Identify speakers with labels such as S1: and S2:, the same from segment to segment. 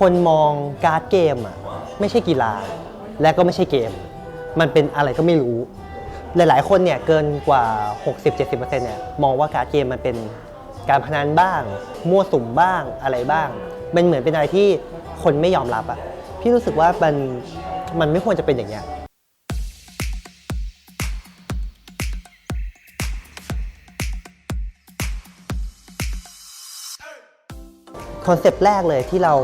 S1: คนมองการ์ดเกมอะไม่ใช่กีฬา และก็ไม่ใช่เกม มันเป็นอะไรก็ไม่รู้ หลาย ๆ คนเนี่ยเกินกว่า 60-70%เนี่ยมองว่าการ์ดเกมมันเป็นการพนันบ้าง มั่วสุมบ้างอะไรบ้าง มันเหมือนเป็นอะไรที่คนไม่ยอมรับอะพี่รู้สึกว่ามันมันไม่ควรจะเป็นอย่างเงี้ยคอนเซปต์แรกเลยที่เรา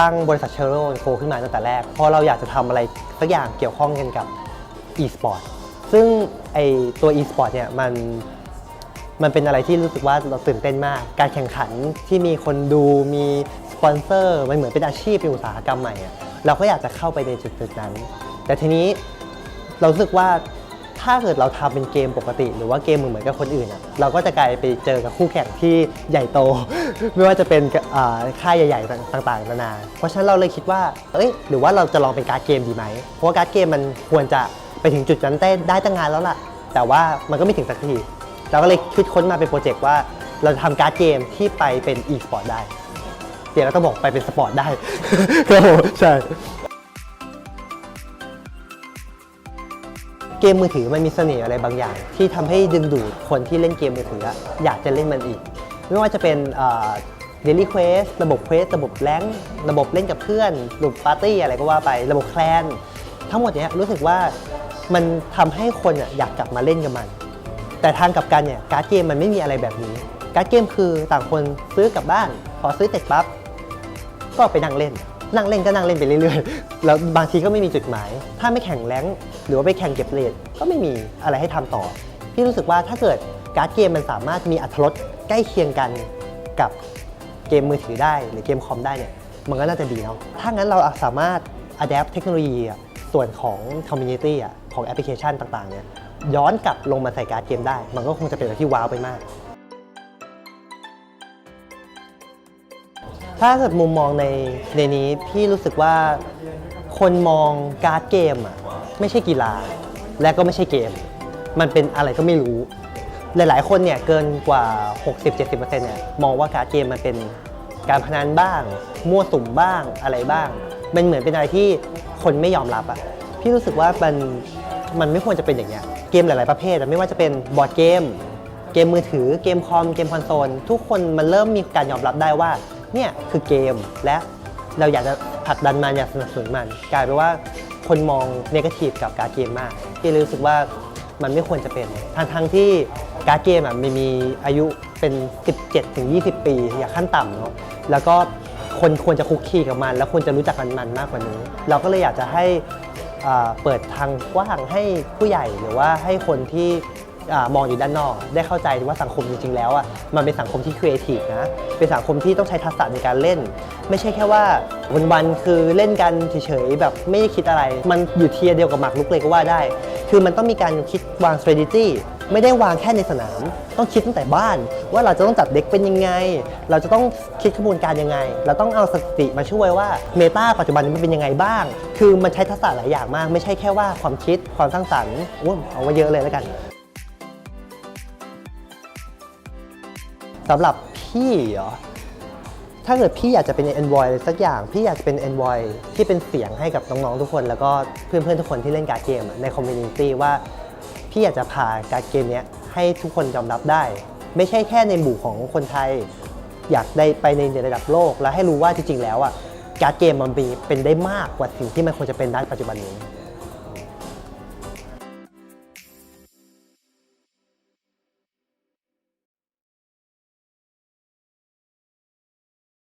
S1: ตั้งบริษัทเชอร์โรโคขึ้นมาตั้งแต่แรก เพราะเราอยากจะทำอะไรสักอย่างเกี่ยวข้องกันกับ e-sport ซึ่งไอตัว e-sport เนี่ยมันมันเป็นอะไรที่รู้สึกว่าเราตื่นเต้นมาก การแข่งขันที่มีคนดูมีสปอนเซอร์ มันเหมือนเป็นอาชีพเป็นอุตสาหกรรมใหม่อะเราก็อยากจะเข้าไปในจุดๆนั้น แต่ทีนี้เรารู้สึกว่า ถ้าเกิดเราทำเป็นเกมปกติ หรือว่าเกมเหมือนกับคนอื่นอะเราก็จะกลายไปเจอกับคู่แข่งที่ใหญ่โต ไม่ว่าจะเป็นค่ายใหญ่ ๆ ต่างๆนานา เพราะฉะนั้นเราเลยคิดว่าเอ้ยหรือว่าเราจะลองเป็นการ์ดเกมดีไหม เพราะว่าการ์ดเกมมันควรจะไปถึงจุดนั้นได้ได้ตั้งงานแล้วล่ะ แต่ว่ามันก็ไม่ถึงสักทีเราก็เลยคิดค้นมาเป็นโปรเจกต์ว่าเราจะทำการ์ดเกมที่ไปเป็น e-sport ได้เดี๋ยวเราต้องบอกไปเป็นสปอร์ตได้ครับผมใช่ เกมมือถือมันมีเสน่ห์อะไรบางอย่าง ที่ทำให้ดึงดูดคนที่เล่นเกมมือถืออยากจะเล่นมันอีก ไม่ว่าจะเป็นเดลี่เควสระบบเควสระบบแรงระบบเล่นกับเพื่อนระบบปาร์ตี้อะไรก็ว่าไประบบแคลนทั้งหมดเนี้ยรู้สึกว่ามันทำให้คนอยากกลับมาเล่นกับมัน แต่ทางกับกันเนี่ยการ์ดเกมมันไม่มีอะไรแบบนี้ การ์ดเกมคือต่างคนซื้อกลับบ้าน พอซื้อเสร็จปั๊บก็ไปนั่งเล่น นั่งเล่นก็นั่งเล่นไปเรื่อยๆ แล้วบางทีก็ไม่มีจุดหมาย ถ้าไม่แข่งแรงหรือว่าไปแข่งเก็บเลทก็ไม่มีอะไรให้ทำต่อ พี่รู้สึกว่าถ้าเกิดการ์ดเกมมันสามารถมีอัตรสใกล้เคียงกันกับเกมมือถือได้หรือเกมคอมได้เนี่ยมันก็น่าจะดีเนาะ ถ้างั้นเราสามารถ adapt เทคโนโลยีส่วนของ community อะของแอปพลิเคชันต่างๆเนี่ยย้อนกลับลงมาใส่การ์ดเกมได้ มันก็คงจะเป็นอะไรที่ว้าวไปมาก ถ้าเกิดมุมมองในในนี้พี่รู้สึกว่าคนมองการ์ดเกมอะไม่ใช่กีฬา และก็ไม่ใช่เกม มันเป็นอะไรก็ไม่รู้ หลายๆ คนเนี่ยเกินกว่า 60-70%เนี่ยมองว่าการ์ดเกมมันเป็นการพนันบ้าง มั่วสุมบ้างอะไรบ้าง มันเหมือนเป็นอะไรที่คนไม่ยอมรับอะพี่รู้สึกว่ามันมันไม่ควรจะเป็นอย่างเงี้ยเกมหลาย ๆ ประเภทไม่ว่าจะเป็นบอร์ดเกม เกมมือถือเกมคอมเกมคอนโซลทุกคนมันเริ่มมีการยอมรับได้ว่า เนี่ยคือเกมและเราอยากจะผลักดันมันอยากสนับสนุนมัน กลายเป็นว่าคนมองเนกาทีฟกับการเกมมากที่รู้สึกว่ามันไม่ควรจะเป็นทั้งทั้งที่การเกมอะมีมีอายุเป็น 17ถึง20 ปี อย่างขั้นต่ำเนาะแล้วก็คนควรจะคุกคีกับมัน แล้วควรจะรู้จักมันมันมากกว่านี้ เราก็เลยอยากจะให้อ่าเปิดทางกว้างให้ผู้ใหญ่หรือว่าให้คนที่ มองอยู่ด้านนอก ได้เข้าใจว่าสังคมจริงๆแล้วอะมันเป็นสังคมที่ครีเอทีฟนะ เป็นสังคมที่ต้องใช้ทักษะในการเล่น ไม่ใช่แค่ว่าวันๆคือเล่นกันเฉยๆแบบไม่ได้คิดอะไร มันอยู่เทียเดียวกับหมากรุกเลยก็ว่าได้ คือมันต้องมีการคิดวาง strategy ไม่ได้วางแค่ในสนาม ต้องคิดตั้งแต่บ้าน ว่าเราจะต้องจัดเด็กเป็นยังไง เราจะต้องคิดขบวนการยังไง เราต้องเอาสติมาช่วยว่าเมตาปัจจุบันมันเป็นยังไงบ้าง คือมันใช้ทักษะหลายอย่างมาก ไม่ใช่แค่ว่าความคิดความสร้างสรรค์เอาไว้เยอะเลยแล้วกัน สำหรับพี่เหรอถ้าเกิดพี่อยากจะเป็น envoy อะไรสักอย่าง พี่อยากจะเป็น envoy ที่เป็นเสียงให้กับน้องๆทุกคน แล้วก็เพื่อนๆทุกคนที่เล่นการ์ดเกมในคอมมูนิตี้ว่า พี่อยากจะพาการ์ดเกมเนี้ยให้ทุกคนยอมรับได้ ไม่ใช่แค่ในหมู่ของคนไทย อยากได้ไปในระดับโลก แล้วให้รู้ว่าจริงๆแล้วอะการ์ดเกมมันมีเป็นได้มากกว่าสิ่งที่มันควรจะเป็นได้ปัจจุบันนี้